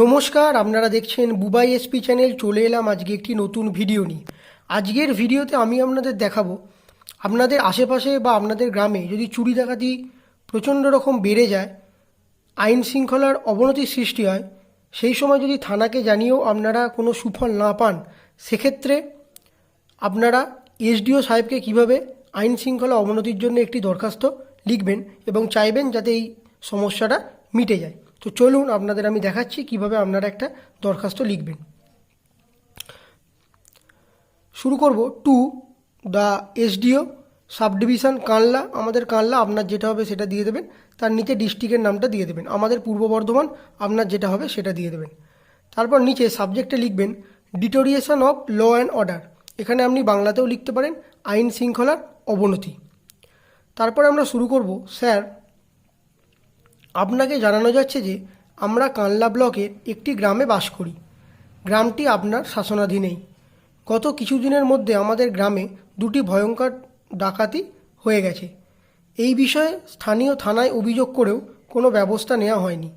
নমস্কার, আপনারা দেখছেন বুবাই এসপি চ্যানেল। চলে এলাম আজকে একটি নতুন ভিডিও নিয়ে। আজকের ভিডিওতে আমি আপনাদের দেখাবো, আপনাদের আশেপাশে বা আপনাদের গ্রামে যদি চুরি ডাকাতি প্রচণ্ড রকম বেড়ে যায়, আইন শৃঙ্খলার অবনতির সৃষ্টি হয়, সেই সময় যদি থানাকে জানিয়েও আপনারা কোনো সুফল না পান, সেক্ষেত্রে আপনারা এসডিও সাহেবকে কীভাবে আইন শৃঙ্খলা অবনতির জন্য একটি দরখাস্ত লিখবেন এবং চাইবেন যাতে এই সমস্যাটা মিটে যায়। তো চলুন আপনাদের আমি দেখাচ্ছি কীভাবে আপনারা একটা দরখাস্ত লিখবেন। শুরু করব to the SDO sub division Kanla. আমাদের কানলা আপনার যেটা হবে সেটা দিয়ে দেবেন। তার নিচে ডিস্ট্রিক্টের নামটা দিয়ে দেবেন। আমাদের পূর্ব বর্ধমান আপনার যেটা হবে সেটা দিয়ে দেবেন। তারপর নিচে সাবজেক্টে লিখবেন deterioration of law and order. এখানে আপনি বাংলাতেও লিখতে পারেন আইন শৃঙ্খলার অবনতি। তারপরে আমরা শুরু করব স্যার আপনাকে জানানো যাচ্ছে যে আমরা কানলা ব্লকের একটি গ্রামে বাস করি। গ্রামটি আপনার শাসনাধীনেই গত কিছুদিনের মধ্যে আমাদের গ্রামে দুটি ভয়ঙ্কর ডাকাতি হয়ে গেছে। এই বিষয়ে স্থানীয় থানায় অভিযোগ করেও কোনো ব্যবস্থা নেওয়া হয়নি।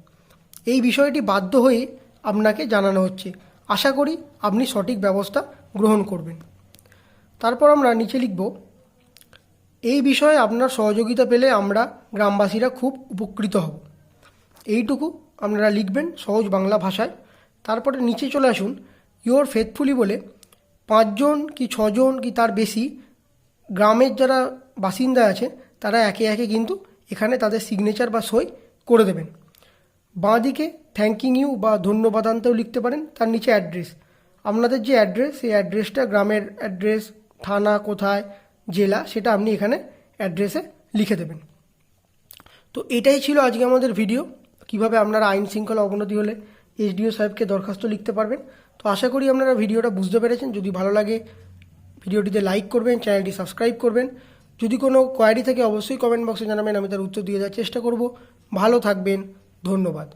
এই বিষয়টি বাধ্য হয়ে আপনাকে জানানো হচ্ছে। আশা করি আপনি সঠিক ব্যবস্থা গ্রহণ করবেন। তারপর আমরা নিচে লিখব, এই বিষয়ে আপনার সহযোগিতা পেলে আমরা গ্রামবাসীরা খুব উপকৃত হব। এইটুকু আপনারা লিখবেন সহজ বাংলা ভাষায়। তারপরে নিচে চলে আসুন ইওর ফেথফুলি বলে, পাঁচজন কি ছজন কি তার বেশি গ্রামের যারা বাসিন্দা আছে, তারা একে একে কিন্তু এখানে তাদের সিগনেচার বা সই করে দেবেন। বাঁ দিকে থ্যাঙ্কিং ইউ বা ধন্যবাদান্তেও লিখতে পারেন, তার নিচে অ্যাড্রেস আপনাদের যে অ্যাড্রেস সেই অ্যাড্রেসটা গ্রামের অ্যাড্রেস থানা, কোথায়, জেলা, সেটা আপনি এখানে অ্যাড্রেসে লিখে দেবেন। তো এটাই ছিল আজকে আমাদের ভিডিও কীভাবে আপনারা আইন শৃঙ্খলা অবনতি হলে এসডিও সাহেবকে দরখাস্ত লিখতে পারবেন। তো আশা করি আপনারা ভিডিওটা বুঝতে পেরেছেন। যদি ভালো লাগে, ভিডিওটিতে লাইক করবেন, চ্যানেলটি সাবস্ক্রাইব করবেন। যদি কোনো কোয়ারি থাকে, অবশ্যই কমেন্ট বক্সে জানাবেন, আমি তার উত্তর দিয়ে দেওয়ার চেষ্টা করব। ভালো থাকবেন, ধন্যবাদ।